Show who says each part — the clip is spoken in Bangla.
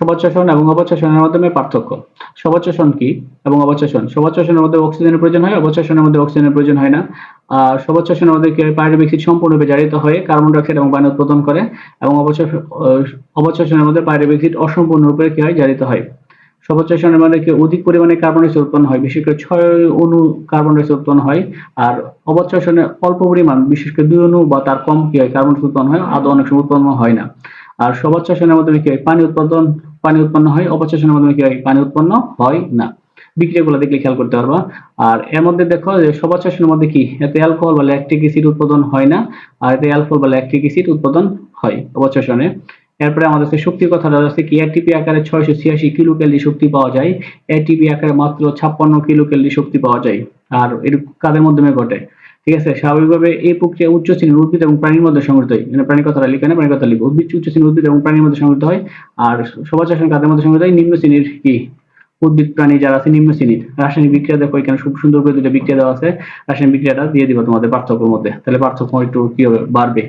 Speaker 1: সবাচ্চষণ এবং অবচ্চষণের মাধ্যমে পার্থক্য। সবাচ্চষণ কি এবং অবচ্চষণ সবাচ্চষণের মধ্যে অক্সিজেনের প্রয়োজন হয় অবচ্চষণের মধ্যে অক্সিজেনের প্রয়োজন হয় না। আর সবাচ্চষণের মধ্যে কি হয় পাইরুভিক অ্যাসিড সম্পূর্ণরূপে জারিত হয়ে কার্বন ডাইঅক্সাইড এবং পানি উৎপাদন করে এবং অবচ্চষণের মধ্যে পাইরুভিক অ্যাসিড অসম্পূর্ণরূপে কি হয়? জারিত হয়। সবচেশনের মধ্যে কি অধিক পরিমাণে কার্বন ডাইঅক্সাইড উৎপন্ন হয়, বিশেষ করে ছয় অণু কার্বন ডাইঅক্সাইড উৎপন্ন হয়। আর অবচেশনে অল্প পরিমাণ, বিশেষ করে দুই অণু বা তার কম কি হয় কার্বন উৎপন্ন হয়, আদৌ অনেক সময় উৎপন্ন হয় না। আর সবচেশনের মাধ্যমে কি হয় পানি উৎপাদন পানি উৎপন্ন হয় অবচেশনের মাধ্যমে কি হয়? পানি উৎপন্ন হয় না। বিক্রিয়াগুলো দেখলে খেয়াল করতে পারবা। আর এর মধ্যে দেখো যে সবচেশনের মধ্যে কি? এতে অ্যালকোহল বা ল্যাকটিক অ্যাসিড উৎপাদন হয় না, আর এতে অ্যালকোহল বা ল্যাকটিক অ্যাসিড উৎপাদন হয় অবচেশনে এরপরে আমাদের শক্তির কথা আছে কি? এটিপি আকারে ছয়শো ছিয়াশি কিলো ক্যালোরি শক্তি পাওয়া যায়। এটিপি আকারে মাত্র ছাপ্পান্ন কিলো ক্যালোরি শক্তি পাওয়া যায়। আর এর কাদের মাধ্যমে ঘটে? ঠিক আছে? স্বাভাবিকভাবে এই প্রক্রিয়া উচ্চ শ্রেণির উদ্ভিদ এবং প্রাণীর মধ্যে সংগঠিত হয়। মানে প্রাণী কথাটা লিখে না প্রাণী কথা লিখব উদ্ভিদ, উচ্চ শ্রেণির উদ্ভিদ এবং প্রাণীর মধ্যে সংগঠিত হয়। আর সবাচাষণ কাদের মধ্যে সংগঠিত হয়। নিম্ন শ্রেণির কি? উদ্ভিদ, প্রাণী যারা আছে, নিম্ন শ্রেণির। রাসায়নিক বিক্রিয়া দেখো, এখানে খুব সুন্দর করে দুটো বিক্রিয়া দেওয়া আছে। রাসায়নিক বিক্রিয়াটা দিয়ে দিবো তোমাদের পার্থক্যের মধ্যে। তাহলে পার্থক্য একটু কি হবে? বাড়বে।